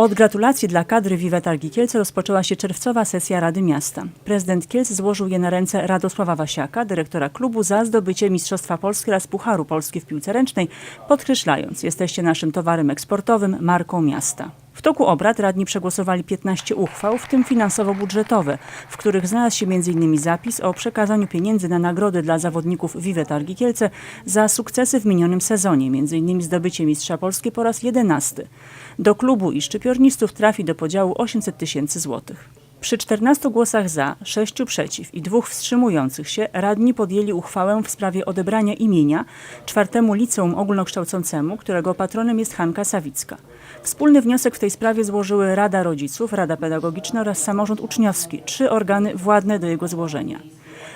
Od gratulacji dla kadry Vive Targi Kielce rozpoczęła się czerwcowa sesja Rady Miasta. Prezydent Kielc złożył je na ręce Radosława Wasiaka, dyrektora klubu, za zdobycie Mistrzostwa Polski oraz Pucharu Polski w piłce ręcznej, podkreślając, jesteście naszym towarem eksportowym, marką miasta. W toku obrad radni przegłosowali 15 uchwał, w tym finansowo-budżetowe, w których znalazł się m.in. zapis o przekazaniu pieniędzy na nagrody dla zawodników Vive Targi Kielce za sukcesy w minionym sezonie, m.in. zdobycie Mistrza Polski po raz 11. Do klubu i szczypiornistów trafi do podziału 800 tysięcy złotych. Przy 14 głosach za, 6 przeciw i dwóch wstrzymujących się radni podjęli uchwałę w sprawie odebrania imienia czwartemu liceum ogólnokształcącemu, którego patronem jest Hanka Sawicka. Wspólny wniosek w tej sprawie złożyły Rada Rodziców, Rada Pedagogiczna oraz Samorząd Uczniowski, trzy organy władne do jego złożenia.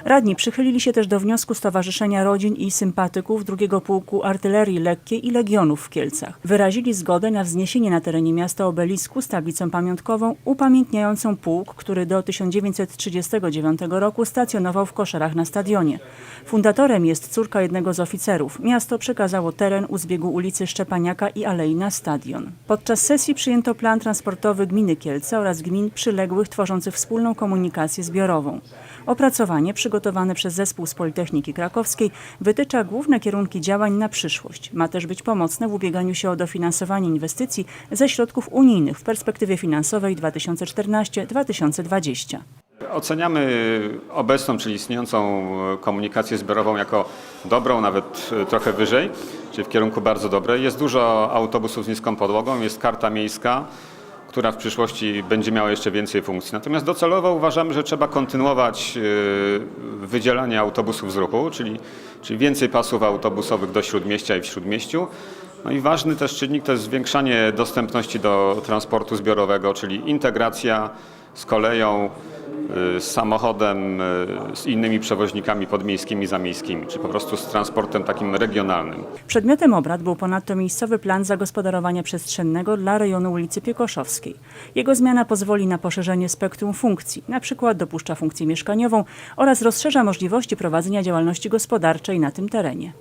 Radni przychylili się też do wniosku Stowarzyszenia Rodzin i Sympatyków II Pułku Artylerii Lekkiej i Legionów w Kielcach. Wyrazili zgodę na wzniesienie na terenie miasta obelisku z tablicą pamiątkową upamiętniającą pułk, który do 1939 roku stacjonował w koszarach na stadionie. Fundatorem jest córka jednego z oficerów. Miasto przekazało teren u zbiegu ulicy Szczepaniaka i Alei na stadion. Podczas sesji przyjęto plan transportowy gminy Kielce oraz gmin przyległych tworzących wspólną komunikację zbiorową. Opracowanie przygotowane przez zespół z Politechniki Krakowskiej wytycza główne kierunki działań na przyszłość. Ma też być pomocne w ubieganiu się o dofinansowanie inwestycji ze środków unijnych w perspektywie finansowej 2014-2020. Oceniamy obecną, czyli istniejącą komunikację zbiorową jako dobrą, nawet trochę wyżej, czyli w kierunku bardzo dobrej. Jest dużo autobusów z niską podłogą, jest karta miejska, która w przyszłości będzie miała jeszcze więcej funkcji. Natomiast docelowo uważamy, że trzeba kontynuować yy, wydzielanie autobusów z ruchu, czyli, czyli więcej pasów autobusowych do śródmieścia i w śródmieściu. No i ważny też czynnik to jest zwiększanie dostępności do transportu zbiorowego, czyli integracja z koleją, y, z samochodem, y, z innymi przewoźnikami podmiejskimi, zamiejskimi, czy po prostu z transportem takim regionalnym. Przedmiotem obrad był ponadto miejscowy plan zagospodarowania przestrzennego dla rejonu ulicy Piekoszowskiej. Jego zmiana pozwoli na poszerzenie spektrum funkcji, na przykład dopuszcza funkcję mieszkaniową oraz rozszerza możliwości prowadzenia działalności gospodarczej na tym terenie.